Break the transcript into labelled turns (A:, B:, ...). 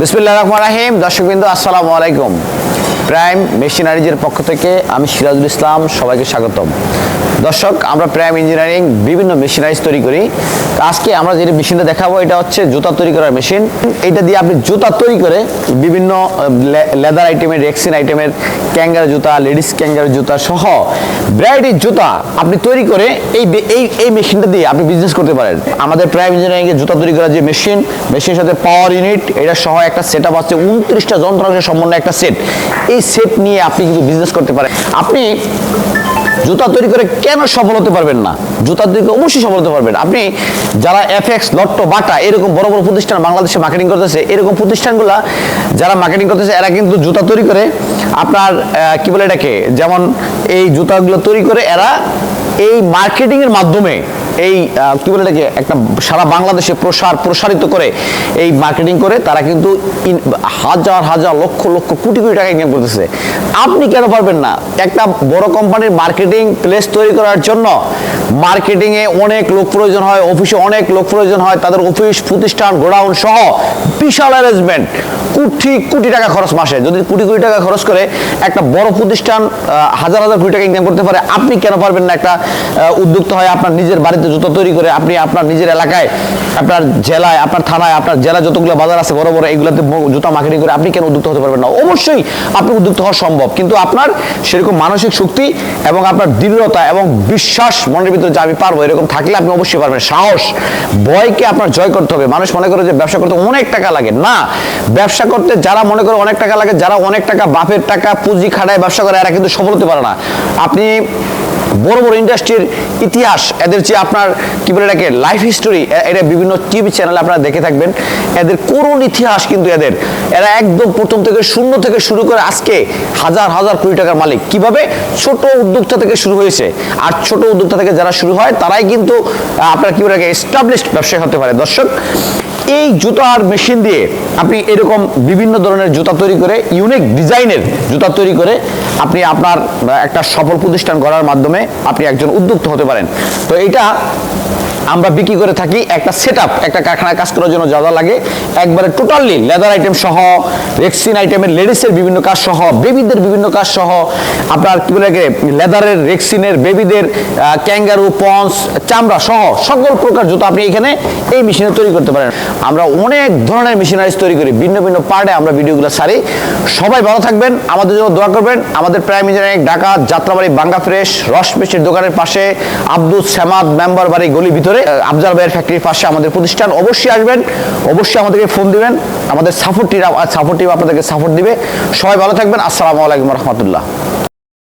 A: বিসমিল্লাহ রহমান রাহিম। দর্শকবৃন্দ আসসালামু আলাইকুম। প্রাইম মেশিনারিজের পক্ষ থেকে আমি সিরাজুল ইসলাম সবাইকে স্বাগতম। দর্শক, আমরা প্রাইম ইঞ্জিনিয়ারিং বিভিন্ন মেশিনারিজ তৈরি করি। তো আজকে আমরা যেটা মেশিনটা দেখাবো, এটা হচ্ছে জুতা তৈরি করার মেশিন। এটা দিয়ে আপনি জুতা তৈরি করে বিভিন্ন লেদার আইটেমের, রেক্সিন আইটেমের, ক্যাঙ্গার জুতা, লেডিস ক্যাঙ্গার জুতা সহ ভ্যারাইটির জুতা আপনি তৈরি করে এই এই এই মেশিনটা দিয়ে আপনি বিজনেস করতে পারেন। আমাদের প্রাইম ইঞ্জিনিয়ারিং এর জুতা তৈরি করার যে মেশিন, মেশিনের সাথে পাওয়ার ইউনিট এটা সহ একটা সেট আপ আছে, উনত্রিশটা যন্ত্রাংশের সম্পন্ন একটা সেট এই সেট নিয়ে আপনি কিন্তু বিজনেস করতে পারেন। আপনি জুতা তৈরি করে কেন সফল হতে পারবেন না? জুতা তৈরি করে অবশ্যই সফল হতে পারবেন। আপনি যারা এফএক্স লট্টো বাটা এরকম বড় বড় প্রতিষ্ঠান বাংলাদেশে মার্কেটিং করতেছে, এরকম প্রতিষ্ঠানগুলা যারা মার্কেটিং করতেছে, এরা কিন্তু জুতা তৈরি করে আপনার কি বলে এটাকে? যেমন এই জুতাগুলো তৈরি করে এরা এই মার্কেটিং এর মাধ্যমে এই কি বলে এটাকে, একটা সারা বাংলাদেশে প্রসার, প্রসারিত করে এই মার্কেটিং করে তারা কিন্তু হাজার হাজার লক্ষ লক্ষ, কোটি কোটি টাকা ইনকাম করতেছে। আপনি কেন পারবেন না? একটা বড় কোম্পানির মার্কেটিং প্লেস তৈরি করার জন্য মার্কেটিংয়ে অনেক লোক প্রয়োজন হয়, অফিসে অনেক লোক প্রয়োজন হয়, তাদের অফিস, প্রতিষ্ঠান, গোডাউন সহ বিশাল অ্যারেঞ্জমেন্ট কোটি কোটি টাকা খরচ মাসে। যদি কোটি কোটি টাকা খরচ করে একটা বড় প্রতিষ্ঠান হাজার হাজার কোটি টাকা ইনকাম করতে পারে, আপনি কেন পারবেন না একটা উদ্যোক্তা হয় আপনার নিজের বাড়িতে জুতো তৈরি করে আপনি আপনার নিজের এলাকায়, আপনার জেলায়, আপনার থানায়, আপনার জেলা যতগুলো বাজার আছে বড় বড়, এইগুলোতে জুতা মার্কেটিং করে আপনি কেন উদ্যোক্তা হতে পারবেন না? অবশ্যই আপনি উদ্যোক্তা হওয়া সম্ভব। কিন্তু আপনার সেরকম মানসিক শক্তি এবং আপনার দৃঢ়তা এবং বিশ্বাস মনের ভিতরে যে আমি পারব, এরকম থাকলে আপনি অবশ্যই পারবেন। সাহস, ভয়কে আপনার জয় করতে হবে। মানুষ মনে করে যে ব্যবসা করতে অনেক টাকা লাগে। না, ব্যবসা করতে যারা মনে করে অনেক টাকা লাগে, যারা অনেক টাকা বাপের টাকা পুঁজি খাটায় ব্যবসা করে, এরা কিন্তু সফল হতে পারে না। আপনি বড় বড় ইন্ডাস্ট্রির ইতিহাস, এদের যে আপনার কি বলে এটাকে লাইফ হিস্টোরি এটা বিভিন্ন টিভি চ্যানেলে আপনারা দেখে থাকবেন। এদের করুণ ইতিহাস কিন্তু এদের। এরা একদম প্রথম থেকে শূন্য থেকে শুরু করে আজকে হাজার হাজার কোটি টাকার মালিক। কীভাবে? ছোট উদ্যোক্তা থেকে শুরু হয়েছে। আর ছোট উদ্যোক্তা থেকে যারা শুরু হয়, তারাই কিন্তু আপনার কি বলে এস্টাবলিশড ব্যবসায়ী হতে পারে। দর্শক, এই জুতার মেশিন দিয়ে আপনি এরকম বিভিন্ন ধরনের জুতা তৈরি করে ইউনিক ডিজাইনের জুতা তৈরি করে আপনি আপনার একটা সফল প্রতিষ্ঠান করার মাধ্যমে আপনি একজন উদ্যোক্তা হতে পারেন। তো এটা আমরা বিক্রি করে থাকি একটা সেট একটা কারখানায় কাজ করার জন্য যা যা লাগে। একবারে টোটালি লেদার আইটেম সহ রেক্সিন আইটেমের লেডিসের বিভিন্ন কাজ সহ বেবিদের বিভিন্ন কাজ সহ, আপনার কি বলে লেদারের রেক্সিনের বেবিদের ক্যাঙ্গারু পন্স চামড়া সহ সকল প্রকার জুতো আপনি এখানে এই মেশিনে তৈরি করতে পারেন। আমরা অনেক ধরনের মেশিনারিজ তৈরি করি, ভিন্ন ভিন্ন পার্টে আমরা ভিডিওগুলো সারি। সবাই ভালো থাকবেন, আমাদের জন্য দোয়া করবেন। আমাদের প্রাইম ইঞ্জিনিয়ারিং ঢাকা যাত্রাবাড়ি বাঙ্গা ফ্রেশ রস পেস্টের দোকানের পাশে, আব্দুল শ্যামাদ মেম্বার বাড়ি গলি ভিতরে আহ, আফজাল ভাইয়ের ফ্যাক্টরির পাশে আমাদের প্রতিষ্ঠান। অবশ্যই আসবেন অবশ্যই আমাদেরকে ফোন দিবেন। আমাদের সাপোর্ট টিম সাপোর্ট টিম আপনাদেরকে সাপোর্ট দিবে। সবাই ভালো থাকবেন। আসসালামু আলাইকুম রহমতুল্লাহ।